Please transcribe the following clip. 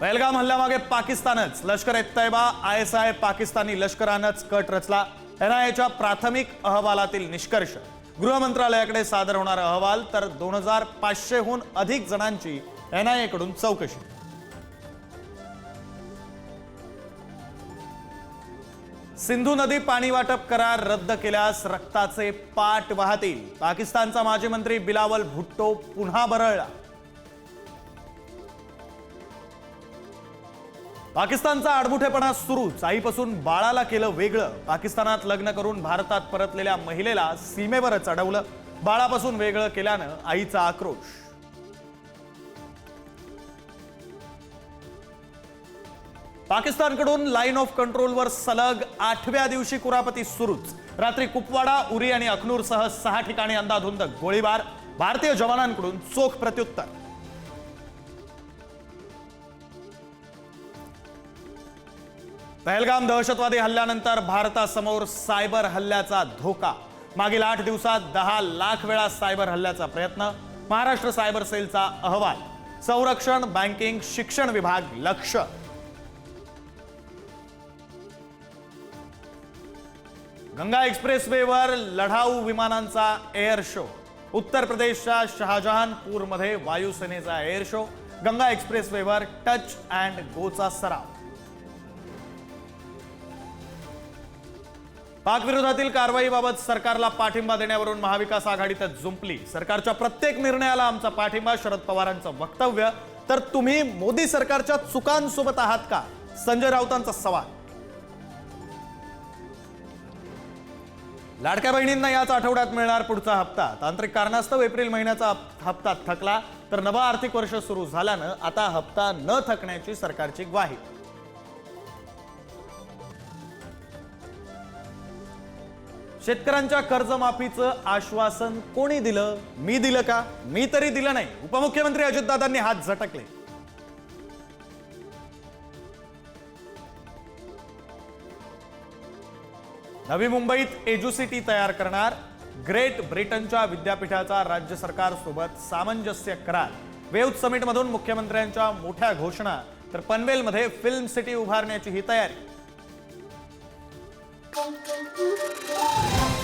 पहलगाम हल्ल्यामागे पाकिस्तानच. Lashkar e Taiba I S I Pakistani लष्करानंच कट रचला. एनआयएच्या प्राथमिक अहवालातील निष्कर्ष. गृह मंत्रालयाकडे सादर होणार अहवाल तर दोन हजार पाचशेहून अधिक जणांची एनआयए कडून चौकशी. सिंधू नदी पाणी वाटप करार रद्द केल्यास रक्ताचे पाट वाहतील. पाकिस्तानचा माजी मंत्री बिलावल भुट्टो पुन्हा बरळला. पाकिस्तानचा आडमुठेपणा सुरूच. आईपासून बाळाला केलं वेगळं. पाकिस्तानात लग्न करून भारतात परतलेल्या महिलेला सीमेवरच अडवलं. बाळापासून वेगळं केल्यानं आईचा आक्रोश. पाकिस्तानकडून लाईन ऑफ कंट्रोलवर सलग आठव्या दिवशी कुरापती सुरूच. रात्री कुपवाडा उरी आणि अखनूरसह सहा ठिकाणी अंदाधुंद गोळीबार. भारतीय जवानांकडून चोख प्रत्युत्तर. पहलगाम दहशतवादी हल्ल्यानंतर भारतासमोर सायबर हल्ल्याचा धोका. मागील आठ दिवसात दहा लाख वेळा सायबर हल्ल्याचा प्रयत्न महाराष्ट्र सायबर सेलचा अहवाल संरक्षण बँकिंग शिक्षण विभाग लक्ष. गंगा एक्सप्रेसवेवर लढाऊ विमानांचा एअर शो. उत्तर प्रदेशच्या शहाजहानपूरमध्ये वायुसेनेचा एअर शो. गंगा एक्सप्रेसवेवर टच अँड गोचा सराव. पाकविरोधातील कारवाईबाबत सरकारला पाठिंबा देण्यावरून महाविकास आघाडीतच जुंपली सरकारच्या प्रत्येक निर्णयाला आमचा पाठिंबा शरद पवारांचं वक्तव्य. तर तुम्ही मोदी सरकारच्या चुकांसोबत आहात का? संजय राऊतांचा सवाल. लाडक्या बहिणींना याच आठवड्यात मिळणार पुढचा हप्ता. तांत्रिक कारणास्तव एप्रिल महिन्याचा हप्ता थकला तर नवा आर्थिक वर्ष सुरू झाल्यानं आता हप्ता न थकण्याची सरकारची ग्वाही. शेतकऱ्यांच्या कर्जमाफीचं आश्वासन कोणी दिलं? मी दिलं का? मी तरी दिलं नाही. उपमुख्यमंत्री अजितदादांनी हात झटकले. नवी मुंबईत एज्युसिटी तयार करणार. ग्रेट ब्रिटनच्या विद्यापीठाचा राज्य सरकार सोबत सामंजस्य करार. वेव्ह समिटमधून मुख्यमंत्र्यांच्या मोठ्या घोषणा. तर पनवेलमध्ये फिल्म सिटी उभारण्याची ही तयारी. Bom, bom, bom, bom.